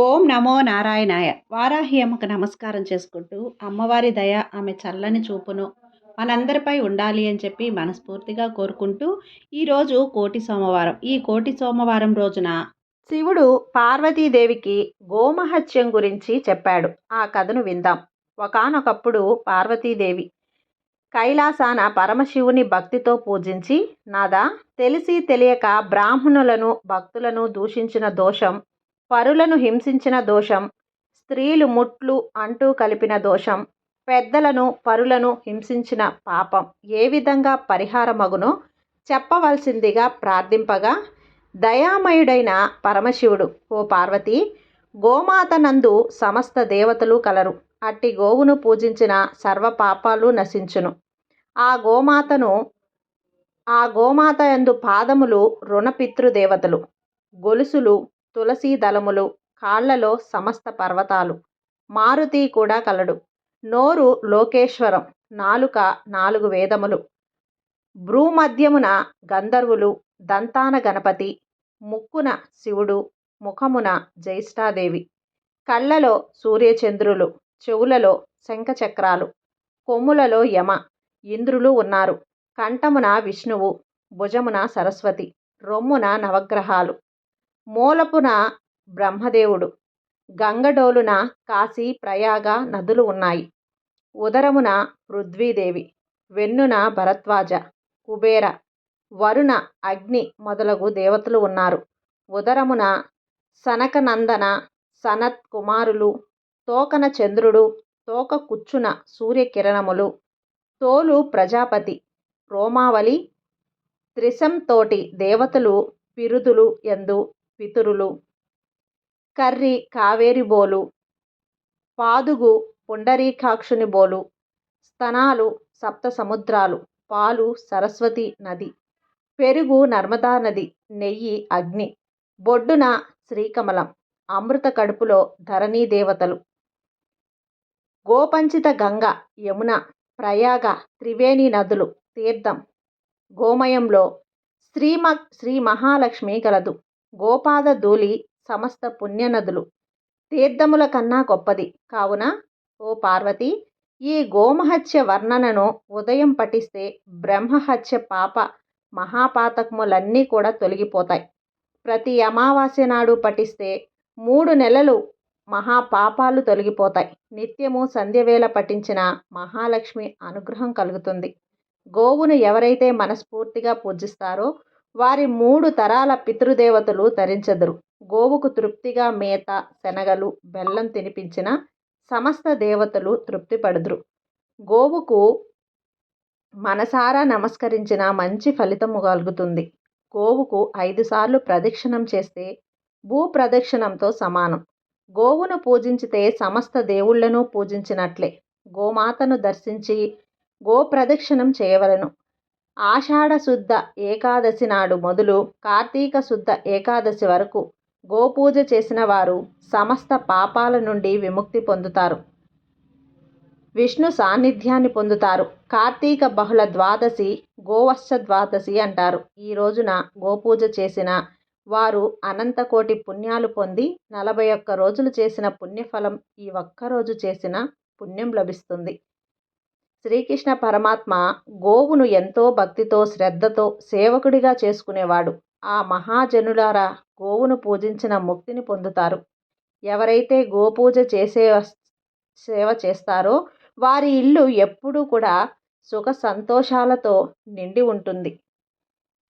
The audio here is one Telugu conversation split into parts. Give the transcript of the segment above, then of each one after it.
ఓం నమో నారాయణాయ. వారాహి అమ్మకు నమస్కారం చేసుకుంటూ అమ్మవారి దయ ఆమె చల్లని చూపును మనందరిపై ఉండాలి అని చెప్పి మనస్ఫూర్తిగా కోరుకుంటూ ఈరోజు కోటి సోమవారం. ఈ కోటి సోమవారం రోజున శివుడు పార్వతీదేవికి గోమహత్యం గురించి చెప్పాడు. ఆ కథను విందాం. ఒకానొకప్పుడు పార్వతీదేవి కైలాసాన పరమశివుని భక్తితో పూజించి నాదా తెలిసి తెలియక బ్రాహ్మణులను భక్తులను దూషించిన దోషం పరులను హింసించిన దోషం స్త్రీలు ముట్లు అంటూ కలిపిన దోషం పెద్దలను పరులను హింసించిన పాపం. ఏ విధంగా పరిహారమగునో చెప్పవలసిందిగా ప్రార్థింపగా దయామయుడైన పరమశివుడు ఓ పార్వతి గోమాత నందు సమస్త దేవతలు కలరు. అట్టి గోవును పూజించిన సర్వ పాపాలు నశించును. ఆ గోమాతను ఆ గోమాత యందు పాదములు రుణపితృదేవతలు గొలుసులు తులసీ దళములు కాళ్ళలో సమస్త పర్వతాలు. మారుతి కూడా కలడు. నోరు లోకేశ్వరం నాలుక నాలుగు వేదములు. భ్రూమధ్యమున గంధర్వులు దంతాన గణపతి ముక్కున శివుడు ముఖమున జ్యేష్ఠాదేవి. కళ్ళలో సూర్యచంద్రులు చెవులలో శంఖచక్రాలు. కొమ్ములలో యమ ఇంద్రులు ఉన్నారు. కంఠమున విష్ణువు భుజమున సరస్వతి రొమ్మున నవగ్రహాలు. మూలపున బ్రహ్మదేవుడు గంగడోలున కాశీ ప్రయాగ నదులు ఉన్నాయి. ఉదరమున పృథ్వీదేవి వెన్నున భరద్వాజ కుబేర వరుణ అగ్ని మొదలగు దేవతలు ఉన్నారు. ఉదరమున సనకనందన సనత్ కుమారులు తోకన చంద్రుడు తోక కుచ్చున సూర్యకిరణములు తోలు ప్రజాపతి రోమావళి త్రిశంతోటి దేవతలు పిరుదులు ఎందు పితురులు కర్రి కావేరి బోలు పాదుగు పుండరీకాక్షుని బోలు స్తనాలు సప్త సముద్రాలు పాలు సరస్వతి నది పెరుగు నర్మదా నది నెయ్యి అగ్ని బొడ్డున శ్రీకమలం అమృత కడుపులో ధరణీ దేవతలు. గోపంచిత గంగ యమున ప్రయాగ త్రివేణి నదులు తీర్థం గోమయంలో శ్రీమ శ్రీ మహాలక్ష్మి గలదు. గోపాద ధూళి సమస్త పుణ్యనదులు. తీర్థముల కన్నా గొప్పది. కావున ఓ పార్వతి ఈ గోమహత్య వర్ణనను ఉదయం పఠిస్తే బ్రహ్మహత్య పాప మహాపాతకములన్నీ కూడా తొలగిపోతాయి. ప్రతి అమావాస్య నాడు పఠిస్తే మూడు నెలలు మహాపాపాలు తొలగిపోతాయి. నిత్యము సంధ్యవేళ పఠించిన మహాలక్ష్మి అనుగ్రహం కలుగుతుంది. గోవును ఎవరైతే మనస్ఫూర్తిగా పూజిస్తారో వారి మూడు తరాల పితృదేవతలు తరించెదరు గోవుకు తృప్తిగా మేత శనగలు బెల్లం తినిపించిన సమస్త దేవతలు తృప్తి పడుదురు గోవుకు మనసారా నమస్కరించిన మంచి ఫలితము కలుగుతుంది. గోవుకు ఐదు సార్లు ప్రదక్షిణం చేస్తే భూ ప్రదక్షిణంతో సమానం. గోవును పూజించితే సమస్త దేవుళ్ళను పూజించినట్లే. గోమాతను దర్శించి గో ప్రదక్షిణం చేయవలను. ఆషాఢ శుద్ధ ఏకాదశి నాడు మొదలు కార్తీక శుద్ధ ఏకాదశి వరకు గోపూజ చేసిన వారు సమస్త పాపాల నుండి విముక్తి పొందుతారు. విష్ణు సాన్నిధ్యాన్ని పొందుతారు. కార్తీక బహుళ ద్వాదశి గోవత్స ద్వాదశి అంటారు. ఈ రోజున గోపూజ చేసిన వారు అనంతకోటి పుణ్యాలు పొంది నలభై ఒక్క రోజులు చేసిన పుణ్యఫలం ఈ ఒక్కరోజు చేసిన పుణ్యం లభిస్తుంది. శ్రీకృష్ణ పరమాత్మ గోవును ఎంతో భక్తితో శ్రద్ధతో సేవకుడిగా చేసుకునేవాడు. ఆ మహాజనులారా గోవును పూజించిన ముక్తిని పొందుతారు. ఎవరైతే గోపూజ చేసే సేవ చేస్తారో వారి ఇల్లు ఎప్పుడూ కూడా సుఖ సంతోషాలతో నిండి ఉంటుంది.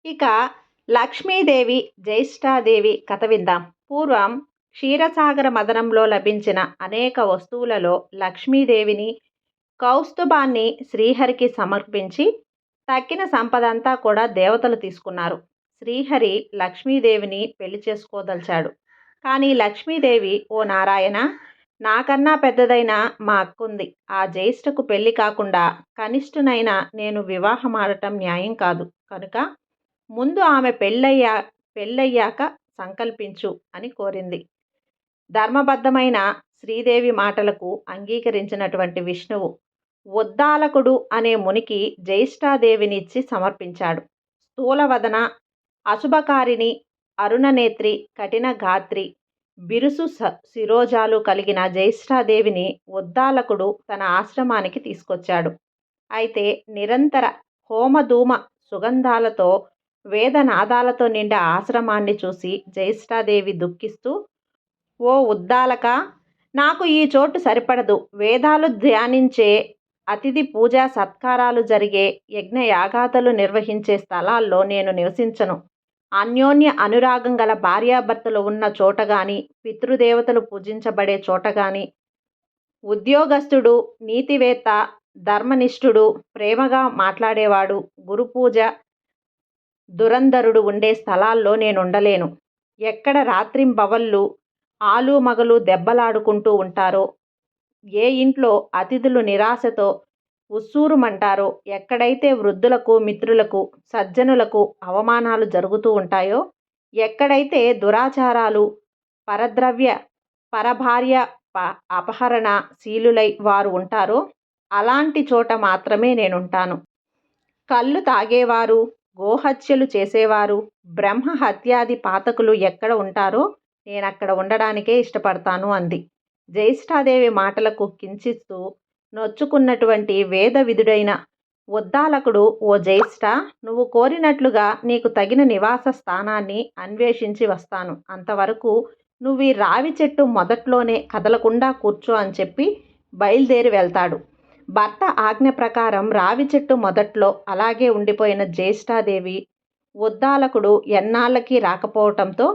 ఇక లక్ష్మీదేవి జ్యేష్ఠాదేవి కథ విందాం. పూర్వం క్షీరసాగర మదనంలో లభించిన అనేక వస్తువులలో లక్ష్మీదేవిని కౌస్తుభాన్ని శ్రీహరికి సమర్పించి తక్కిన సంపద అంతా కూడా దేవతలు తీసుకున్నారు. శ్రీహరి లక్ష్మీదేవిని పెళ్ళి చేసుకోదలిచాడు. కానీ లక్ష్మీదేవి ఓ నారాయణ నాకన్నా పెద్దదైన మా అక్కుంది. ఆ జ్యేష్ఠకు పెళ్ళి కాకుండా కనిష్ఠనైనా నేను వివాహం ఆడటం న్యాయం కాదు. కనుక ముందు ఆమె పెళ్ళయ్యా పెళ్ళయ్యాక సంకల్పించు అని కోరింది. ధర్మబద్ధమైన శ్రీదేవి మాటలకు అంగీకరించినటువంటి విష్ణువు ఉద్దాలకుడు అనే మునికి జ్యేష్ఠాదేవినిచ్చి సమర్పించాడు. స్థూలవదన అశుభకారిణి అరుణనేత్రి కఠిన గాత్రి బిరుసు స శిరోజాలు కలిగిన జ్యేష్ఠాదేవిని ఉద్దాలకుడు తన ఆశ్రమానికి తీసుకొచ్చాడు. అయితే నిరంతర హోమధూమ సుగంధాలతో వేదనాదాలతో నిండా ఆశ్రమాన్ని చూసి జ్యేష్ఠాదేవి దుఃఖిస్తూ ఓ ఉద్దాలక నాకు ఈ చోటు సరిపడదు. వేదాలు ధ్యానించే అతిథి పూజా సత్కారాలు జరిగే యజ్ఞ యాగాతలు నిర్వహించే స్థలాల్లో నేను నివసించను. అన్యోన్య అనురాగం గల భార్యాభర్తలు ఉన్న చోట కానీ పితృదేవతలు పూజించబడే చోట కానీ ఉద్యోగస్తుడు నీతివేత్త ధర్మనిష్ఠుడు ప్రేమగా మాట్లాడేవాడు గురుపూజ దురంధరుడు ఉండే స్థలాల్లో నేను ఉండలేను. ఎక్కడ రాత్రింబవళ్ళు ఆలు మగలు దెబ్బలాడుకుంటూ ఉంటారో ఏ ఇంట్లో అతిథులు నిరాశతో ఉస్సూరుమంటారో ఎక్కడైతే వృద్ధులకు మిత్రులకు సజ్జనులకు అవమానాలు జరుగుతూ ఉంటాయో ఎక్కడైతే దురాచారాలు పరద్రవ్య పరభార్య ప అపహరణ శీలులై వారు ఉంటారో అలాంటి చోట మాత్రమే నేనుంటాను. కళ్ళు తాగేవారు గోహత్యలు చేసేవారు బ్రహ్మ హత్యాది పాతకులు ఎక్కడ ఉంటారో నేను అక్కడ ఉండడానికే ఇష్టపడతాను అంది. జ్యేష్ఠాదేవి మాటలకు కించిస్తూ నొచ్చుకున్నటువంటి వేద విధుడైన ఉద్దాలకుడు ఓ జ్యేష్ఠ నువ్వు కోరినట్లుగా నీకు తగిన నివాస స్థానాన్ని అన్వేషించి వస్తాను. అంతవరకు నువ్వు ఈ రావి చెట్టు మొదట్లోనే కదలకుండా కూర్చో అని చెప్పి బయలుదేరి వెళ్తాడు. భర్త ఆజ్ఞ ప్రకారం రావి చెట్టు మొదట్లో అలాగే ఉండిపోయిన జ్యేష్ఠాదేవి ఉద్దాలకుడు ఎన్నాళ్ళకి రాకపోవటంతో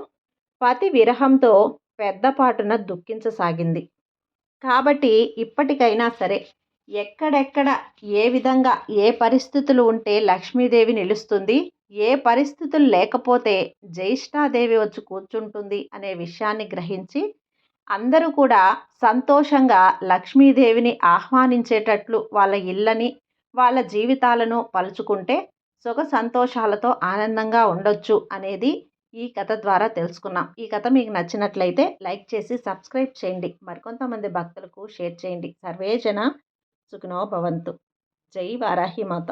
పతి విరహంతో పెద్దపాటున దుఃఖించసాగింది. కాబట్టి ఇప్పటికైనా సరే ఎక్కడెక్కడ ఏ విధంగా ఏ పరిస్థితులు ఉంటే లక్ష్మీదేవి నిలుస్తుంది ఏ పరిస్థితులు లేకపోతే జ్యేష్ఠాదేవి వచ్చి కూర్చుంటుంది అనే విషయాన్ని గ్రహించి అందరూ కూడా సంతోషంగా లక్ష్మీదేవిని ఆహ్వానించేటట్లు వాళ్ళ ఇళ్ళని వాళ్ళ జీవితాలను పలుచుకుంటే సుఖ సంతోషాలతో ఆనందంగా ఉండొచ్చు అనేది ఈ కథ ద్వారా తెలుసుకున్నాం. ఈ కథ మీకు నచ్చినట్లయితే లైక్ చేసి సబ్స్క్రైబ్ చేయండి. మరికొంతమంది భక్తులకు షేర్ చేయండి. సర్వేజన సుఖినో భవంతు. జై వారాహి మాత.